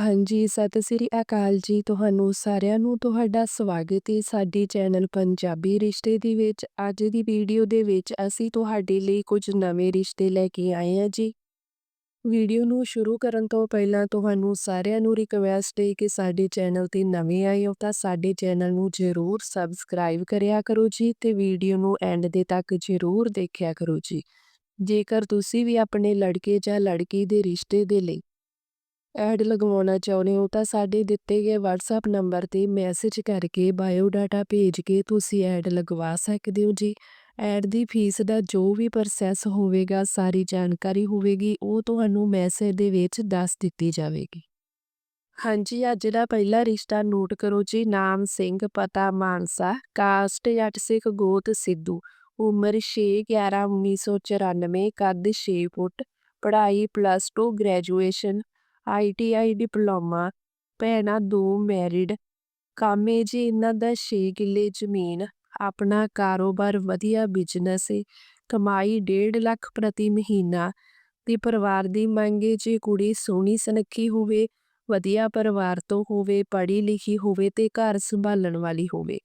ਹਾਂਜੀ, ਸਤਿ ਸ੍ਰੀ ਅਕਾਲ ਜੀ ਤੁਹਾਨੂੰ ਸਾਰਿਆਂ ਨੂੰ ਤੁਹਾਡਾ ਸਵਾਗਤ ਹੈ ਸਾਡੇ ਚੈਨਲ ਪੰਜਾਬੀ ਰਿਸ਼ਤੇ ਦੇ ਵਿੱਚ। ਅੱਜ ਦੀ ਵੀਡੀਓ ਦੇ ਵਿੱਚ ਅਸੀਂ ਤੁਹਾਡੇ ਲਈ ਕੁਝ ਨਵੇਂ ਰਿਸ਼ਤੇ ਲੈ ਕੇ ਆਏ ਹਾਂ ਜੀ। ਵੀਡੀਓ ਨੂੰ ਸ਼ੁਰੂ ਕਰਨ ਤੋਂ ਪਹਿਲਾਂ ਤੁਹਾਨੂੰ ਸਾਰਿਆਂ ਨੂੰ ਰਿਕਵੈਸਟ ਹੈ ਕਿ ਸਾਡੇ ਚੈਨਲ ਤੇ ਨਵੇਂ ਆਏ ਹੋ ਤਾਂ ਸਾਡੇ ਚੈਨਲ ਨੂੰ ਜ਼ਰੂਰ ਸਬਸਕ੍ਰਾਈਬ ਕਰਿਆ ਕਰੋ ਜੀ ਤੇ ਵੀਡੀਓ ਨੂੰ ਐਂਡ ਦੇ ਤੱਕ ਜ਼ਰੂਰ ਦੇਖਿਆ ਕਰੋ ਜੀ। ਜੇਕਰ ਤੁਸੀਂ ਵੀ ਆਪਣੇ ਲੜਕੇ ਜਾਂ ਲੜਕੀ ਦੇ ਰਿਸ਼ਤੇ ਦੇ ਲਈ ਐਡ ਲਗਵਾਉਣਾ ਚਾਹੁੰਦੇ ਹੋ ਤਾਂ ਸਾਡੇ ਦਿੱਤੇ ਗਏ WhatsApp ਨੰਬਰ ਤੇ ਮੈਸੇਜ ਕਰਕੇ ਬਾਇਓ ਡਾਟਾ ਭੇਜ ਕੇ ਤੁਸੀਂ ਐਡ ਲਗਵਾ ਸਕਦੇ ਹੋ ਜੀ। ਐਡ ਦੀ ਫੀਸ ਦਾ ਜੋ ਵੀ ਪ੍ਰੋਸੈਸ ਹੋਵੇਗਾ, ਸਾਰੀ ਜਾਣਕਾਰੀ ਹੋਵੇਗੀ, ਉਹ ਤੁਹਾਨੂੰ ਮੈਸੇਜ ਦੇ ਵਿੱਚ ਦੱਸ ਦਿੱਤੀ ਜਾਵੇਗੀ। ਹਾਂਜੀ, ਅੱਜ ਦਾ ਪਹਿਲਾ ਰਿਸ਼ਤਾ ਨੋਟ ਕਰੋ ਜੀ। ਨਾਮ ਸਿੰਘ, ਪਤਾ ਮਾਨਸਾ ਕਾਸਟ ਜੱਟ ਸਿੱਖ ਗੋਤ ਸਿੱਧੂ, ਉਮਰ 6 11 1994 ਕੱਦ 6 ਫੁੱਟ, ਪੜ੍ਹਾਈ ਪਲੱਸ 2 ਗ੍ਰੈਜੂਏਸ਼ਨ ਆਈਟੀਆਈ ਡਿਪਲੋਮਾ, ਭੈਣਾਂ ਦੋ ਮੈਰਿਡ, ਕਾਮੇ ਜੀ ਇਹਨਾਂ ਦਾ 6 ਕਿੱਲੇ ਜ਼ਮੀਨ, ਆਪਣਾ ਕਾਰੋਬਾਰ ਵਧੀਆ ਬਿਜ਼ਨਸ ਹੈ ਕਮਾਈ 1.5 ਲੱਖ ਪ੍ਰਤੀ ਮਹੀਨਾ, ਤੇ ਪਰਿਵਾਰ ਦੀ ਮੰਗ ਮੰਗੇ ਜੀ ਕੁੜੀ ਸੋਹਣੀ ਸੁਨੱਖੀ ਹੋਵੇ, ਵਧੀਆ ਪਰਿਵਾਰ ਤੋਂ ਹੋਵੇ, ਪੜ੍ਹੀ ਲਿਖੀ ਹੋਵੇ ਤੇ ਘਰ ਸੰਭਾਲਣ ਵਾਲੀ ਹੋਵੇ।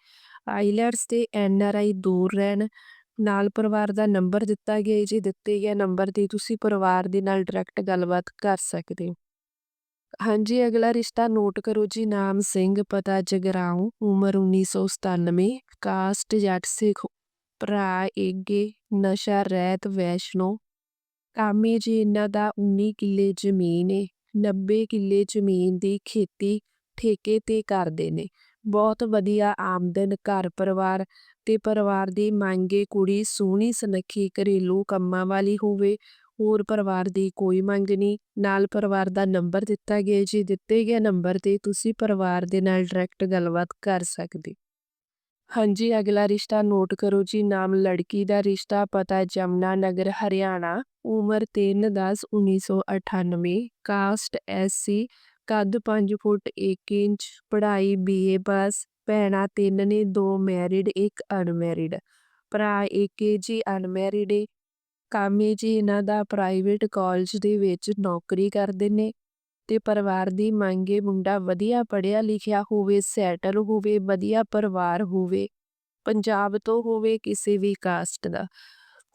ਆਈਲੈਟਸ ਤੇ ਐਨਆਰਆਈ ਦੂਰ ਰਹਿਣ, ਨਾਲ ਪਰਿਵਾਰ ਦਾ ਨੰਬਰ ਦਿੱਤਾ ਗਿਆ ਜੀ ਦਿੱਤੇ ਗਏ ਨੰਬਰ ਤੇ ਤੁਸੀਂ ਪਰਿਵਾਰ ਦੇ ਨਾਲ ਡਾਇਰੈਕਟ ਗੱਲਬਾਤ ਕਰ ਸਕਦੇ ਹੋ। ਹਾਂਜੀ, ਅਗਲਾ ਰਿਸ਼ਤਾ ਨੋਟ ਕਰੋ ਜੀ, ਨਾਮ ਸਿੰਘ, ਪਤਾ ਜਗਰਾਉਂ, ਉਮਰ 1997 ਕਾਸਟ ਜੱਟ ਸਿੱਖ, ਭਰਾ ਏਗੇ, ਨਸ਼ਾ ਰਹਿਤ ਵੈਸ਼ਨੋ। ਕਾਮੇ ਜੀ ਇਹਨਾਂ ਦਾ 19 ਕਿੱਲੇ ਜ਼ਮੀਨ ਏ 90 ਕਿੱਲੇ ਜ਼ਮੀਨ ਦੀ ਖੇਤੀ ਠੇਕੇ ਤੇ ਕਰਦੇ ਨੇ। ਬਹੁਤ ਵਧੀਆ ਆਮਦਨ, ਘਰ ਪਰਿਵਾਰ ਤੇ ਪਰਿਵਾਰ ਦੀ ਮੰਗੇ ਕੁੜੀ ਸੋਹਣੀ, ਸੁਨੱਖੀ, ਘਰੇਲੂ ਕੰਮਾਂ ਵਾਲੀ ਹੋਵੇ ਹੋਰ ਪਰਿਵਾਰ ਦੀ ਕੋਈ ਮੰਗ ਨਹੀਂ। ਨਾਲ ਪਰਿਵਾਰ ਦਾ ਨੰਬਰ ਦਿੱਤਾ ਗਿਆ ਜੀ। ਦਿੱਤੇ ਗਏ ਨੰਬਰ ਤੇ ਤੁਸੀਂ ਪਰਿਵਾਰ ਦੇ ਨਾਲ ਡਾਇਰੈਕਟ ਗੱਲਬਾਤ ਕਰ ਸਕਦੇ। ਹਾਂਜੀ, ਅਗਲਾ ਰਿਸ਼ਤਾ ਨੋਟ ਕਰੋ ਜੀ। ਨਾਮ ਲੜਕੀ ਦਾ ਰਿਸ਼ਤਾ, ਪਤਾ ਜਮਨਾ ਨਗਰ, ਹਰਿਆਣਾ। ਉਮਰ 3/10/1998 ਕਾਸਟ ਐਸਸੀ ਕੱਦ 5 ਫੁੱਟ 1 ਇੰਚ। ਪੜ੍ਹਾਈ ਬੀਏ ਪਾਸ ਭੈਣਾਂ ਤਿੰਨ ਨੇ, ਦੋ ਮੈਰਿਡ ਇੱਕ ਅਨਮੈਰਿਡ ਭਰਾ ਇੱਕ ਜੀ ਅਨਮੈਰਿਡ ਏ। ਕਾਮੇ ਜੀ ਇਹਨਾਂ ਦਾ ਪ੍ਰਾਈਵੇਟ ਕਾਲਜ ਦੇ ਵਿੱਚ ਨੌਕਰੀ ਕਰਦੇ ਨੇ ਤੇ ਪਰਿਵਾਰ ਦੀ ਮੰਗੇ ਮੁੰਡਾ ਵਧੀਆ ਪੜਿਆ ਲਿਖਿਆ ਹੋਵੇ ਸੈਟਲ ਹੋਵੇ, ਵਧੀਆ ਪਰਿਵਾਰ ਹੋਵੇ, ਪੰਜਾਬ ਤੋਂ ਹੋਵੇ ਕਿਸੇ ਵੀ ਕਾਸਟ ਦਾ।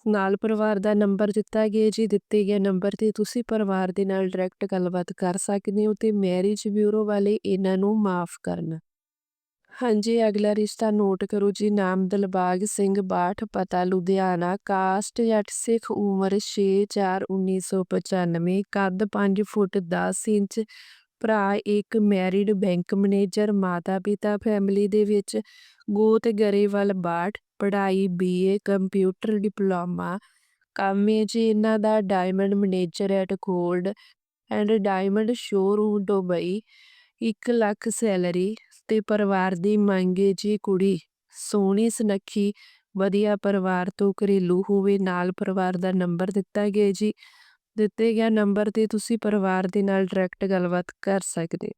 ਨਾਲ ਪਰਿਵਾਰ ਦਾ ਨੰਬਰ ਦਿੱਤਾ ਗਿਆ ਜੀ, ਦਿੱਤੇ ਗਏ ਨੰਬਰ ਤੇ ਤੁਸੀਂ ਪਰਿਵਾਰ ਦੇ ਨਾਲ ਡਾਇਰੈਕਟ ਗੱਲਬਾਤ ਕਰ ਸਕਦੇ ਹੋ ਤੇ ਮੈਰਿਜ ਬਿਊਰੋ ਵਾਲੇ ਇਹਨਾਂ ਨੂੰ ਮਾਫ ਕਰਨ। ਹਾਂਜੀ, ਅਗਲਾ ਰਿਸ਼ਤਾ ਨੋਟ ਕਰੋ ਜੀ, ਨਾਮ ਦਿਲਬਾਗ ਸਿੰਘ ਬਾਠ, ਪਤਾ ਲੁਧਿਆਣਾ, ਕਾਸਟ ਜੱਟ ਸਿੱਖ ਉਮਰ 6/4/1995 ਕੱਦ 5 ਫੁੱਟ 10 ਇੰਚ, ਭਰਾ ਇੱਕ ਮੈਰਿਡ ਬੈਂਕ ਮੈਨੇਜਰ, ਮਾਤਾ ਪਿਤਾ ਫੈਮਿਲੀ ਦੇ ਵਿੱਚ, ਗੋਤ ਗਰੇਵਾਲ ਬਾਠ, ਪੜ੍ਹਾਈ, ਬੀਏ, ਕੰਪਿਊਟਰ ਡਿਪਲੋਮਾ, ਕੰਮ ਕਾਮੇ ਜੀ ਇਹਨਾਂ ਦਾ diamond manager at gold and diamond showroom Dubai 1 lakh salary. ਤੇ ਪਰਿਵਾਰ ਦੀ ਮੰਗੇ ਜੀ ਕੁੜੀ ਸੋਹਣੀ, ਸੁਨੱਖੀ, ਵਧੀਆ ਪਰਿਵਾਰ ਤੋਂ ਘਰੇਲੂ ਹੋਵੇ। ਨਾਲ ਪਰਿਵਾਰ ਦਾ ਨੰਬਰ ਦਿੱਤਾ ਗਿਆ ਜੀ। ਦਿੱਤੇ ਗਿਆ ਨੰਬਰ ਤੇ ਤੁਸੀਂ ਪਰਿਵਾਰ ਦੇ ਨਾਲ ਡਾਇਰੈਕਟ ਗੱਲਬਾਤ ਕਰ ਸਕਦੇ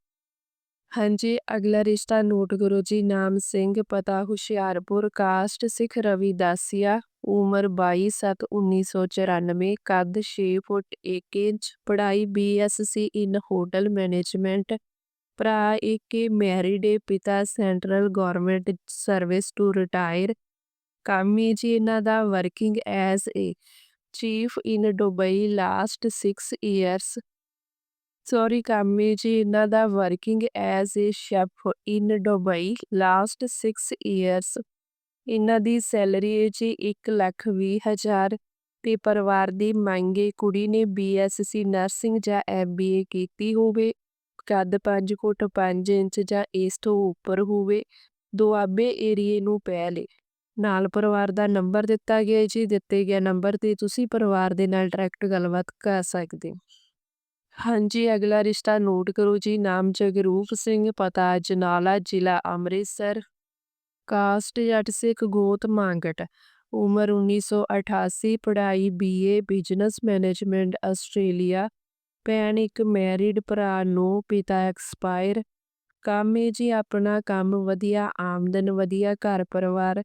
ਹਾਂਜੀ, ਅਗਲਾ ਰਿਸ਼ਤਾ ਨੋਟ ਕਰੋ ਜੀ। ਨਾਮ ਸਿੰਘ, ਪਤਾ ਹੁਸ਼ਿਆਰਪੁਰ, ਕਾਸਟ ਸਿੱਖ ਰਵੀਦਾਸੀਆ ਉਮਰ 22/7/1994 ਕੱਦ 6 ਫੁੱਟ 1 ਇੰਚ, ਪੜ੍ਹਾਈ ਬੀਐਸਸੀ ਇਨ ਹੋਟਲ ਮੈਨੇਜਮੈਂਟ ਭਰਾ ਇੱਕ ਮੈਰਿਡ ਏ ਪਿਤਾ central government service to retire ਕਾਮੀ ਜੀ ਇਹਨਾਂ ਦਾ working as a chief in Dubai last 6 years sorry ਕਾਮੀ ਜੀ ਇਹਨਾਂ ਦਾ working as a chef in Dubai last 6 years ਇਹਨਾਂ ਦੀ ਸੈਲਰੀ ਹੈ ਜੀ 1 ਲੱਖ 20 ਹਜ਼ਾਰ ਤੇ ਪਰਿਵਾਰ ਦੀ ਮੰਗੇ ਕੁੜੀ ਨੇ ਬੀਐਸਸੀ ਨਰਸਿੰਗ ਜਾਂ ਐਮਬੀਏ ਕੀਤੀ ਹੋਵੇ। ਕੱਦ 5 ਫੁੱਟ 5 ਇੰਚ ਜਾਂ ਇਸ ਤੋਂ ਉੱਪਰ ਹੋਵੇ, ਦੁਆਬੇ ਏਰੀਏ ਨੂੰ ਪੈ ਲੇ। ਨਾਲ ਪਰਿਵਾਰ ਦਾ ਨੰਬਰ ਦਿੱਤਾ ਗਿਆ ਜੀ, ਦਿੱਤੇ ਗਿਆ ਨੰਬਰ ਤੇ ਤੁਸੀਂ ਪਰਿਵਾਰ ਦੇ ਨਾਲ ਡਾਇਰੈਕਟ ਗੱਲਬਾਤ ਕਰ ਸਕਦੇ ਹਾਂਜੀ, ਅਗਲਾ ਰਿਸ਼ਤਾ ਨੋਟ ਕਰੋ ਜੀ, ਨਾਮ ਜਗਰੂਪ ਸਿੰਘ, ਪਤਾ ਜਨਾਲਾ ਜ਼ਿਲ੍ਹਾ ਅੰਮ੍ਰਿਤਸਰ। ਕਾਸਟ ਜੱਟ ਸਿੱਖ ਗੋਤ ਮੰਗਟ। ਉਮਰ 1988 ਪੜ੍ਹਾਈ ਬੀਏ ਬਿਜ਼ਨਸ ਮੈਨੇਜਮੈਂਟ ਆਸਟ੍ਰੇਲੀਆ ਭੈਣ ਇੱਕ ਮੈਰਿਡ ਭਰਾ, ਨੂੰ ਪਿਤਾ ਐਕਸਪਾਇਰ ਕੰਮ ਕਾਮੇ ਜੀ ਆਪਣਾ ਕੰਮ ਵਧੀਆ, ਆਮਦਨ ਵਧੀਆ, ਘਰ ਪਰਿਵਾਰ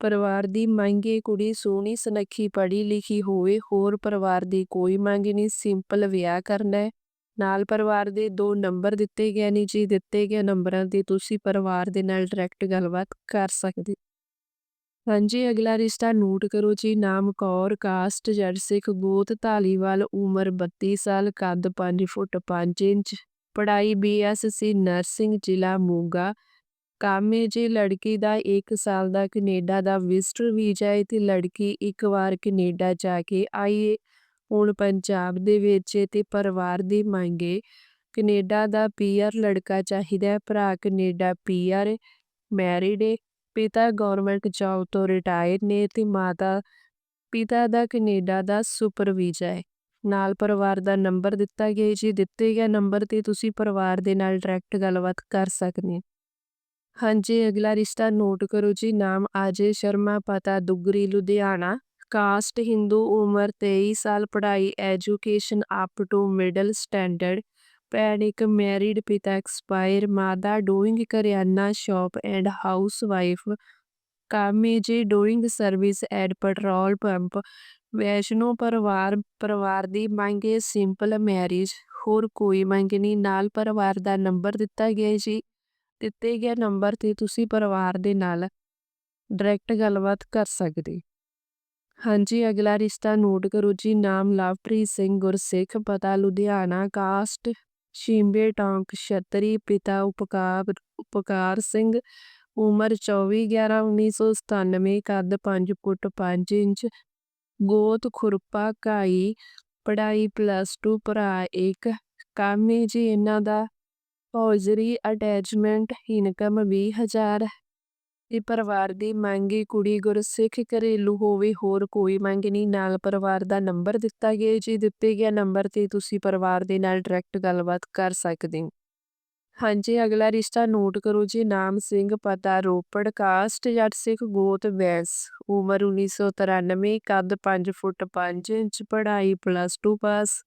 ਪਰਿਵਾਰ ਦੀ ਮੰਗੇ ਕੁੜੀ ਸੋਹਣੀ, ਸੁਨੱਖੀ, ਪੜ੍ਹੀ ਲਿਖੀ ਹੋਵੇ, ਹੋਰ ਪਰਿਵਾਰ ਦੀ ਕੋਈ ਮੰਗ ਨਹੀਂ ਸਿੰਪਲ ਵਿਆਹ ਕਰਨਾ ਹੈ। ਨਾਲ ਪਰਿਵਾਰ ਦੇ ਦੋ ਨੰਬਰ ਦਿੱਤੇ ਗਏ ਨੇ ਜੀ, ਦਿੱਤੇ ਗਏ ਨੰਬਰਾਂ 'ਤੇ ਤੁਸੀਂ ਪਰਿਵਾਰ ਦੇ ਨਾਲ ਡਾਇਰੈਕਟ ਗੱਲਬਾਤ ਕਰ ਸਕਦੇ ਹਾਂਜੀ, ਅਗਲਾ ਰਿਸ਼ਤਾ ਨੋਟ ਕਰੋ ਜੀ, ਨਾਮ ਕੌਰ, ਕਾਸਟ ਜੱਟ ਸਿੱਖ, ਗੋਤ ਧਾਲੀਵਾਲ ਉਮਰ 32 ਸਾਲ, ਕੱਦ 5 ਫੁੱਟ 5 ਇੰਚ, ਪੜ੍ਹਾਈ ਬੀਐਸਸੀ ਨਰਸਿੰਗ, ਜ਼ਿਲ੍ਹਾ ਮੋਗਾ, ਕੰਮ ਹੈ ਜੀ ਲੜਕੀ ਦਾ 1 ਸਾਲ ਦਾ, ਕੈਨੇਡਾ ਦਾ ਵਿਜ਼ਟਰ ਵੀਜ਼ਾ ਹੈ ਤੇ ਲੜਕੀ ਇੱਕ ਵਾਰ ਕੈਨੇਡਾ ਜਾ ਕੇ ਆਈ ਏ, ਹੁਣ ਪੰਜਾਬ ਦੇ ਵਿੱਚ ਏ ਤੇ ਪਰਿਵਾਰ ਦੀ ਮੰਗ ਏ, ਕੈਨੇਡਾ ਦਾ ਪੀਆਰ ਲੜਕਾ ਚਾਹੀਦਾ ਹੈ, ਭਰਾ ਕੈਨੇਡਾ ਪੀਆਰ ਏ ਮੈਰਿਡ ਏ ਪਿਤਾ ਗਵਰਨਮੈਂਟ ਜੌਬ ਤੋਂ ਰਿਟਾਇਰ ਨੇ ਤੇ ਮਾਤਾ ਪਿਤਾ ਦਾ ਕੈਨੇਡਾ ਦਾ ਸੁਪਰ ਵੀਜ਼ਾ ਹੈ। ਨਾਲ ਪਰਿਵਾਰ ਦਾ ਨੰਬਰ ਦਿੱਤਾ ਗਿਆ ਜੀ ਦਿੱਤੇ ਗਿਆ ਨੰਬਰ ਤੇ ਤੁਸੀਂ ਪਰਿਵਾਰ ਦੇ ਨਾਲ ਡਾਇਰੈਕਟ ਗੱਲਬਾਤ ਕਰ ਸਕਦੇ ਹਾਂਜੀ, ਅਗਲਾ ਰਿਸ਼ਤਾ ਨੋਟ ਕਰੋ ਜੀ। ਨਾਮ ਅਜੇ ਸ਼ਰਮਾ, ਪਤਾ ਦੁੱਗਰੀ, ਲੁਧਿਆਣਾ। ਕਾਸਟ ਹਿੰਦੂ, ਉਮਰ 23 ਸਾਲ, ਪੜ੍ਹਾਈ education up to middle standard ਭੈਣ, ਇੱਕ ਮੈਰਿਡ ਪਿਤਾ ਐਕਸਪਾਇਰ ਮਾਦਾ ਡੂਇੰਗ ਕਰਿਆਨਾ ਸ਼ਾਪ ਐਂਡ ਹਾਊਸ ਵਾਈਫ ਕਾਮੇ ਜੀ doing service at petrol Vaishno ਪਰਿਵਾਰ ਪਰਿਵਾਰ ਦੀ ਮੰਗੇ ਸਿੰਪਲ ਮੈਰਿਜ ਹੋਰ ਕੋਈ ਮੰਗ ਨਹੀਂ। ਨਾਲ ਪਰਿਵਾਰ ਦਾ ਨੰਬਰ ਦਿੱਤਾ ਗਿਆ ਜੀ। ਦਿੱਤੇ ਗਏ ਨੰਬਰ ਤੇ ਤੁਸੀਂ ਪਰਿਵਾਰ ਦੇ ਨਾਲ ਡਾਇਰੈਕਟ ਗੱਲਬਾਤ ਕਰ ਸਕਦੇ ਹਾਂਜੀ, ਅਗਲਾ ਰਿਸ਼ਤਾ ਨੋਟ ਕਰੋ ਜੀ। ਨਾਮ ਲਵਪ੍ਰੀਤ ਸਿੰਘ, ਗੁਰਸਿੱਖ, ਪਤਾ ਲੁਧਿਆਣਾ ਕਾਸਟ ਸ਼ਿੰਬੇ, ਟੌਂਕ, ਛਤਰੀ, ਪਿਤਾ ਉਪਕਾਰ ਉਪਕਾਰ ਸਿੰਘ, ਉਮਰ 24 11 1997 ਕੱਦ 5 ਫੁੱਟ 5 ਇੰਚ, ਗੋਤ, ਖੁਰਪਾ ਕਾਈ ਪੜ੍ਹਾਈ ਪਲੱਸ 2 ਭਰਾ ਇੱਕ, ਕਾਮੇ ਜੀ ਇਹਨਾਂ ਦਾ ਹੌਜ਼ਰੀ ਅਟੈਚਮੈਂਟ ਇਨਕਮ 20000 ਇਹ ਪਰਿਵਾਰ ਦੀ ਮੰਗੀ ਕੁੜੀ ਗੁਰਸਿੱਖ ਘਰੇਲੂ ਹੋਵੇ, ਹੋਰ ਕੋਈ ਮੰਗ ਨਹੀਂ। ਨਾਲ ਪਰਿਵਾਰ ਦਾ ਨੰਬਰ ਦਿੱਤਾ ਗਿਆ ਜੀ ਦਿੱਤੇ ਗਿਆ ਨੰਬਰ ਤੇ ਤੁਸੀਂ ਪਰਿਵਾਰ ਦੇ ਨਾਲ ਡਾਇਰੈਕਟ ਗੱਲਬਾਤ ਕਰ ਸਕਦੇ ਹੋ। ਹਾਂਜੀ, ਅਗਲਾ ਰਿਸ਼ਤਾ ਨੋਟ ਕਰੋ ਜੀ। ਨਾਮ ਸਿੰਘ, ਪਤਾ ਰੋਪੜ, ਕਾਸਟ, ਜੱਟ ਸਿੱਖ, ਗੋਤ ਵੈਸ ਉਮਰ 1993 ਕੱਦ 5 ਫੁੱਟ 5 ਇੰਚ, ਪੜ੍ਹਾਈ ਪਲੱਸ 2 ਪਾਸ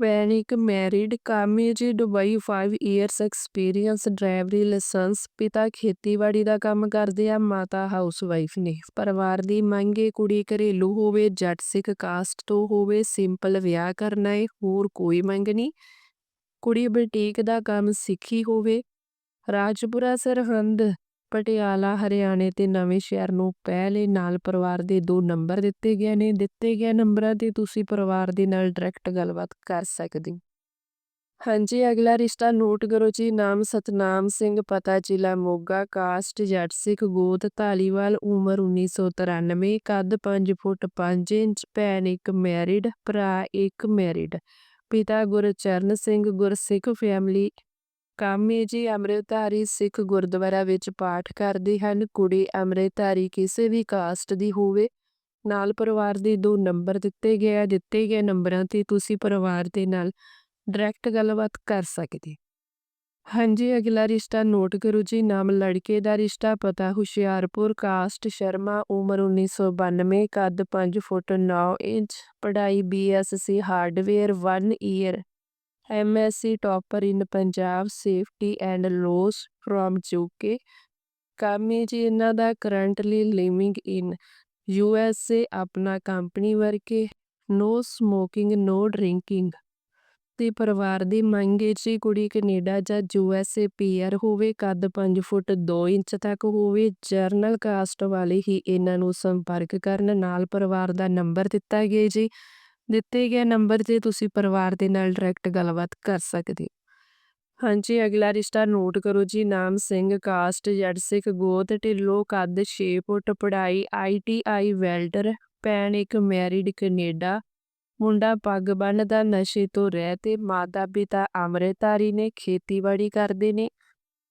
ਵੈਨਿਕ ਮੈਰਿਡ ਕਾਮੇ ਜੀ 5 ਇਅਰਸ ਐਕਸਪੀਰੀਅੰਸ ਡਰਾਈਵਰੀ ਲਾਇਸੈਂਸ, ਪਿਤਾ ਖੇਤੀਬਾੜੀ ਦਾ ਕੰਮ ਕਰਦੇ ਆ, ਮਾਤਾ ਹਾਊਸ ਵਾਈਫ ਨੇ। ਪਰਿਵਾਰ ਦੀ ਮੰਗੇ ਕੁੜੀ ਘਰੇਲੂ ਹੋਵੇ, ਜੱਟ ਸਿੱਖ ਕਾਸਟ ਤੋਂ ਹੋਵੇ ਸਿੰਪਲ ਵਿਆਹ ਕਰਨਾ ਹੈ ਹੋਰ ਕੋਈ ਮੰਗ ਨਹੀਂ। ਕੁੜੀ ਬੁਟੀਕ ਦਾ ਕੰਮ ਸਿੱਖੀ ਹੋਵੇ। ਰਾਜਪੁਰਾ ਸਰਹੰਦ ਪਟਿਆਲਾ, ਹਰਿਆਣੇ ਤੇ ਨਵੇਂ ਨੂੰ ਪਹਿਲੇ ਨਾਲ ਪਰਿਵਾਰ ਦੇ ਦੋ ਨੰਬਰ ਦਿੱਤੇ ਗਏ ਨੇ। ਦਿੱਤੇ ਗਏ ਨੰਬਰਾਂ ਤੇ ਤੁਸੀਂ ਪਰਿਵਾਰ ਦੇ ਨਾਲ ਡਾਇਰੈਕਟ ਗੱਲਬਾਤ ਕਰ ਸਕਦੇ ਹਾਂਜੀ, ਅਗਲਾ ਰਿਸ਼ਤਾ ਨੋਟ ਕਰੋ ਜੀ। ਨਾਮ ਸਤਨਾਮ ਸਿੰਘ, ਪਤਾ ਜ਼ਿਲ੍ਹਾ ਮੋਗਾ, ਕਾਸਟ, ਜੱਟ ਸਿੱਖ ਗੋਤ, ਧਾਲੀਵਾਲ, ਉਮਰ 1993 ਕੱਦ 5 ਫੁੱਟ 5 ਇੰਚ, ਭੈਣ ਇੱਕ ਮੈਰਿਡ, ਭਰਾ ਇੱਕ ਮੈਰਿਡ। ਪਿਤਾ ਗੁਰਚਰਨ ਸਿੰਘ, ਗੁਰਸਿੱਖ ਫੈਮਿਲੀ ਕਾਮੇ ਜੀ ਅੰਮ੍ਰਿਤਧਾਰੀ ਸਿੱਖ ਗੁਰਦੁਆਰਾ ਵਿੱਚ ਪਾਠ ਕਰਦੇ ਹਨ। ਕੁੜੀ ਅੰਮ੍ਰਿਤਧਾਰੀ ਕਿਸੇ ਵੀ ਕਾਸਟ ਦੀ ਹੋਵੇ, ਨਾਲ ਪਰਿਵਾਰ ਦੇ ਦੋ ਨੰਬਰ ਦਿੱਤੇ ਗਏ ਆ। ਦਿੱਤੇ ਗਏ ਨੰਬਰਾਂ ਤੇ ਤੁਸੀਂ ਪਰਿਵਾਰ ਦੇ ਨਾਲ ਡਾਇਰੈਕਟ ਗੱਲਬਾਤ ਕਰ ਸਕਦੇ। ਹਾਂਜੀ, ਅਗਲਾ ਰਿਸ਼ਤਾ ਨੋਟ ਕਰੋ ਜੀ। ਨਾਮ ਲੜਕੇ ਦਾ ਰਿਸ਼ਤਾ, ਪਤਾ ਹੁਸ਼ਿਆਰਪੁਰ, ਕਾਸਟ ਸ਼ਰਮਾ, ਉਮਰ 1992 ਕੱਦ 5 ਫੁੱਟ 9 ਇੰਚ, ਪੜ੍ਹਾਈ BSc hardware 1 year. MSc topper in Punjab safety and loss from UK ਕਾਮੇ ਜੀ ਇਹਨਾਂ ਦਾ ਕਰੰਟਲੀ ਲਿਵਿੰਗ ਇਨ ਯੂਐਸਏ ਆਪਣਾ ਕੰਪਨੀ ਵਰਕੇ ਨੋ ਸਮੋਕਿੰਗ ਨੋ ਡਰਿੰਕਿੰਗ ਤੇ ਪਰਿਵਾਰ ਦੀ ਮੰਗ ਮੰਗੇ ਜੀ ਕੁੜੀ ਕੈਨੇਡਾ ਜਾਂ ਯੂਐਸਏ ਪੀਆਰ ਹੋਵੇ ਕੱਦ 5 ਫੁੱਟ 2 ਇੰਚ ਤੱਕ ਹੋਵੇ ਜਰਨਲ ਕਾਸਟ ਵਾਲੇ ਹੀ ਇਹਨਾਂ ਨੂੰ ਸੰਪਰਕ ਕਰਨ ਨਾਲ ਪਰਿਵਾਰ ਦਾ ਨੰਬਰ ਦਿੱਤਾ ਗਿਆ ਜੀ ਦਿੱਤੇ ਗਏ ਨੰਬਰ ਤੇ ਤੁਸੀਂ ਪਰਿਵਾਰ ਦੇ ਨਾਲ ਡਾਇਰੈਕਟ ਗੱਲਬਾਤ ਕਰ ਸਕਦੇ ਹੋ। ਹਾਂਜੀ, ਅਗਲਾ ਰਿਸ਼ਤਾ ਨੋਟ ਕਰੋ ਜੀ, ਨਾਮ ਸਿੰਘ, ਕਾਸਟ ਜੱਟ ਸਿੱਖ, ਗੋਤ, ਢਿੱਲੋਂ, ਕੱਦ 6 ਫੁੱਟ ਪੜ੍ਹਾਈ ਆਈਟੀਆਈ ਵੈਲਡਰ, ਭੈਣ ਇੱਕ, ਮੈਰਿਡ, ਕੈਨੇਡਾ, ਮੁੰਡਾ ਪੱਗ ਬੰਨਦਾ, ਨਸ਼ੇ ਤੋਂ ਰਹਿ ਤੇ ਮਾਤਾ ਪਿਤਾ ਅੰਮ੍ਰਿਤਧਾਰੀ ਨੇ ਖੇਤੀਬਾੜੀ ਕਰਦੇ ਨੇ।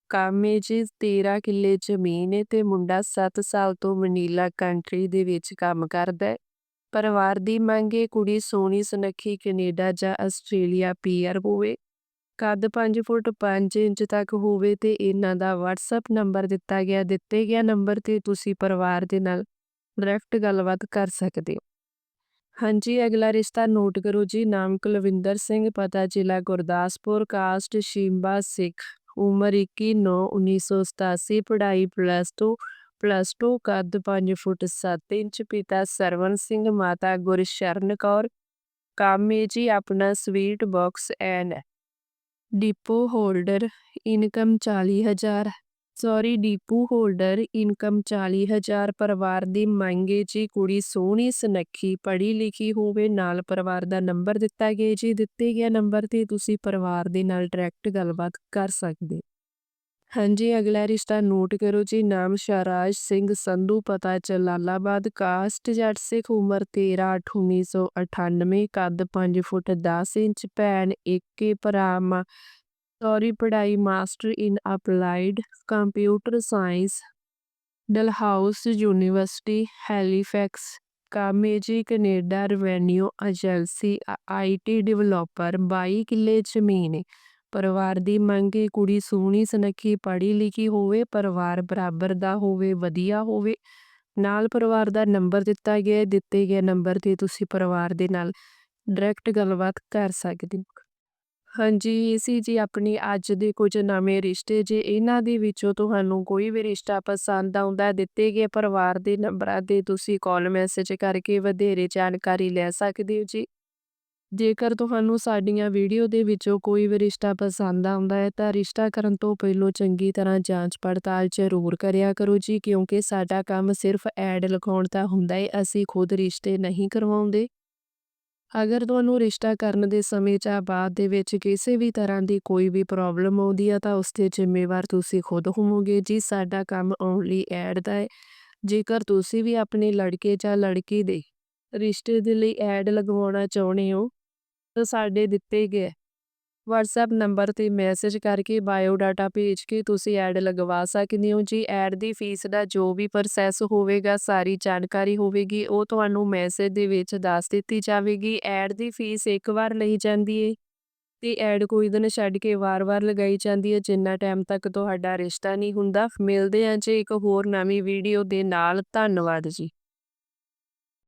ਕਾਮੇ ਜੀ 13 ਕਿੱਲੇ ਜ਼ਮੀਨ ਹੈ ਤੇ ਮੁੰਡਾ 7 ਸਾਲ ਤੋਂ ਮਨੀਲਾ ਕੰਟਰੀ ਦੇ ਵਿੱਚ ਕੰਮ ਕਰਦਾ ਹੈ ਪਰਿਵਾਰ ਦੀ ਮੰਗੇ ਕੁੜੀ ਸੋਹਣੀ, ਸੁਨੱਖੀ ਕੈਨੇਡਾ ਜਾਂ ਆਸਟ੍ਰੇਲੀਆ ਪੀਆਰ ਹੋਵੇ। ਕੱਦ 5 ਫੁੱਟ 5 ਇੰਚ ਤੱਕ ਹੋਵੇ ਤੇ ਇਹਨਾਂ ਦਾ WhatsApp ਨੰਬਰ ਦਿੱਤਾ ਗਿਆ, ਦਿੱਤੇ ਗਿਆ ਨੰਬਰ ਤੇ ਤੁਸੀਂ ਪਰਿਵਾਰ ਦੇ ਨਾਲ ਡਾਇਰੈਕਟ ਗੱਲਬਾਤ ਕਰ ਸਕਦੇ ਹੋ। ਹਾਂਜੀ, ਅਗਲਾ ਰਿਸ਼ਤਾ ਨੋਟ ਕਰੋ ਜੀ, ਨਾਮ ਕੁਲਵਿੰਦਰ ਸਿੰਘ, ਪਤਾ ਜ਼ਿਲ੍ਹਾ ਗੁਰਦਾਸਪੁਰ ਕਾਸਟ ਸ਼ੀਮਬਾ ਸਿੱਖ, ਉਮਰ 21 9 1987 ਪੜ੍ਹਾਈ ਪਲੱਸ 2 ਪਲੱਸ 2 ਕੱਦ 5 ਫੁੱਟ 7 ਇੰਚ ਪਿਤਾ ਸਰਵਨ ਸਿੰਘ ਮਾਤਾ ਗੁਰਸ਼ਰਨ ਕੌਰ ਕੰਮ ਹੈ ਜੀ ਆਪਣਾ sweet box and depot holder income 40000 sorry depot holder income 40000 ਪਰਿਵਾਰ ਦੀ ਮੰਗ ਹੈ ਜੀ ਕੁੜੀ ਸੋਹਣੀ ਸੁਨੱਖੀ ਪੜ੍ਹੀ ਲਿਖੀ ਹੋਵੇ ਨਾਲ ਪਰਿਵਾਰ ਦਾ ਨੰਬਰ ਦਿੱਤਾ ਗਿਆ ਜੀ ਦਿੱਤੇ ਗਿਆ ਨੰਬਰ ਤੇ ਤੁਸੀਂ ਪਰਿਵਾਰ ਦੇ ਨਾਲ ਡਾਇਰੈਕਟ ਗੱਲਬਾਤ ਕਰ ਸਕਦੇ ਹਾਂਜੀ, ਅਗਲਾ ਰਿਸ਼ਤਾ ਨੋਟ ਕਰੋ ਜੀ, ਨਾਮ ਸ਼ਾਹਰਾਜ ਸਿੰਘ, ਸੰਧੂ, ਪਤਾ ਜਲਾਲਾਬਾਦ, ਕਾਸਟ ਜੱਟ ਸਿੱਖ, ਉਮਰ 13 8 1998 ਕੱਦ 5 ਫੁੱਟ 10 ਇੰਚ, ਭੈਣ ਏਕੇ ਭਰਾ ਸੌਰੀ ਪੜ੍ਹਾਈ master in applied computer science Dalhousie University, Halifax, ਕਾਮੇਜੀ ਹੈ ਜੀ Canada, Revenue Agency IT developer 22 ਕਿੱਲੇ ਜ਼ਮੀਨ ਹੈ ਪਰਿਵਾਰ ਦੀ ਮੰਗ ਹੈ ਕੁੜੀ ਸੋਹਣੀ, ਸੁਨੱਖੀ ਪੜ੍ਹੀ ਲਿਖੀ ਹੋਵੇ, ਪਰਿਵਾਰ ਬਰਾਬਰ ਦਾ ਹੋਵੇ, ਵਧੀਆ ਹੋਵੇ। ਨਾਲ ਪਰਿਵਾਰ ਦਾ ਨੰਬਰ ਦਿੱਤਾ ਗਿਆ ਦਿੱਤੇ ਗਏ ਨੰਬਰ ਤੇ ਤੁਸੀਂ ਪਰਿਵਾਰ ਦੇ ਨਾਲ ਡਾਇਰੈਕਟ ਗੱਲਬਾਤ ਕਰ ਸਕਦੇ ਹੋ। ਹਾਂਜੀ ਇਹ ਸੀ ਜੀ, ਆਪਣੀ ਅੱਜ ਦੇ ਕੁਝ ਨਵੇਂ ਰਿਸ਼ਤੇ ਜੇ, ਇਹਨਾਂ ਦੇ ਵਿੱਚੋਂ ਤੁਹਾਨੂੰ ਕੋਈ ਵੀ ਰਿਸ਼ਤਾ ਪਸੰਦ ਆਉਂਦਾ ਦਿੱਤੇ ਗਏ ਪਰਿਵਾਰ ਦੇ ਨੰਬਰਾਂ ਤੇ ਤੁਸੀਂ ਕਾਲ ਮੈਸੇਜ ਕਰਕੇ ਵਧੇਰੇ ਜਾਣਕਾਰੀ ਲੈ ਸਕਦੇ ਹੋ ਜੀ। ਜੇਕਰ ਤੁਹਾਨੂੰ ਸਾਡੀਆਂ ਵੀਡੀਓ ਦੇ ਵਿੱਚੋਂ ਕੋਈ ਵੀ ਰਿਸ਼ਤਾ ਪਸੰਦ ਆਉਂਦਾ ਹੈ, ਤਾਂ ਰਿਸ਼ਤਾ ਕਰਨ ਤੋਂ ਪਹਿਲਾਂ ਚੰਗੀ ਤਰ੍ਹਾਂ ਜਾਂਚ ਪੜਤਾਲ ਜ਼ਰੂਰ ਕਰਿਆ ਕਰੋ ਜੀ, ਕਿਉਂਕਿ ਸਾਡਾ ਕੰਮ ਸਿਰਫ ਐਡ ਲਗਾਉਣ ਦਾ ਹੁੰਦਾ ਹੈ, ਅਸੀਂ ਖੁਦ ਰਿਸ਼ਤੇ ਨਹੀਂ ਕਰਵਾਉਂਦੇ। ਅਗਰ ਤੁਹਾਨੂੰ ਰਿਸ਼ਤਾ ਕਰਨ ਦੇ ਸਮੇਂ ਜਾਂ ਬਾਅਦ ਦੇ ਵਿੱਚ ਕਿਸੇ ਵੀ ਤਰ੍ਹਾਂ ਦੀ ਕੋਈ ਵੀ ਪ੍ਰੋਬਲਮ ਆਉਂਦੀ ਹੈ ਤਾਂ ਉਸ ਤੇ ਜ਼ਿੰਮੇਵਾਰ ਤੁਸੀਂ ਖੁਦ ਹੋਵੋਗੇ ਜੀ, ਸਾਡਾ ਕੰਮ ਓਨਲੀ ਐਡ ਦਾ ਹੈ। ਜੇਕਰ ਤੁਸੀਂ ਵੀ ਆਪਣੇ ਲੜਕੇ ਜਾਂ ਲੜਕੀ ਦੇ ਰਿਸ਼ਤੇ ਦੇ ਲਈ ਐਡ ਲਗਵਾਉਣਾ ਚਾਹੁੰਦੇ ਹੋ ਸਾਡੇ ਦਿੱਤੇ ਗਏ। WhatsApp ਨੰਬਰ ਤੇ ਮੈਸੇਜ ਕਰਕੇ ਬਾਇਓ ਡਾਟਾ ਭੇਜ ਕੇ ਤੁਸੀਂ ਐਡ ਲਗਵਾ ਸਕਦੇ ਹੋ। ਜੀ ਐਡ ਦੀ ਫੀਸ ਦਾ ਜੋ ਵੀ ਪ੍ਰੋਸੈਸ ਹੋਵੇਗਾ, ਸਾਰੀ ਜਾਣਕਾਰੀ ਹੋਵੇਗੀ, ਉਹ ਤੁਹਾਨੂੰ ਮੈਸੇਜ ਦੇ ਵਿੱਚ ਦੱਸ ਦਿੱਤੀ ਜਾਵੇਗੀ। ਐਡ ਦੀ ਫੀਸ ਇੱਕ ਵਾਰ ਲਈ ਜਾਂਦੀ ਹੈ ਤੇ ਐਡ ਕੋਈ ਦਿਨ ਛੱਡ ਕੇ ਵਾਰ-ਵਾਰ ਲਗਾਈ ਜਾਂਦੀ ਹੈ ਜਿੰਨਾ ਟਾਈਮ ਤੱਕ ਤੁਹਾਡਾ ਰਿਸ਼ਤਾ ਨਹੀਂ ਹੁੰਦਾ। ਮਿਲਦੇ ਹਾਂ ਜੀ ਇੱਕ ਹੋਰ ਨਵੀਂ ਵੀਡੀਓ ਦੇ ਨਾਲ। ਧੰਨਵਾਦ ਜੀ।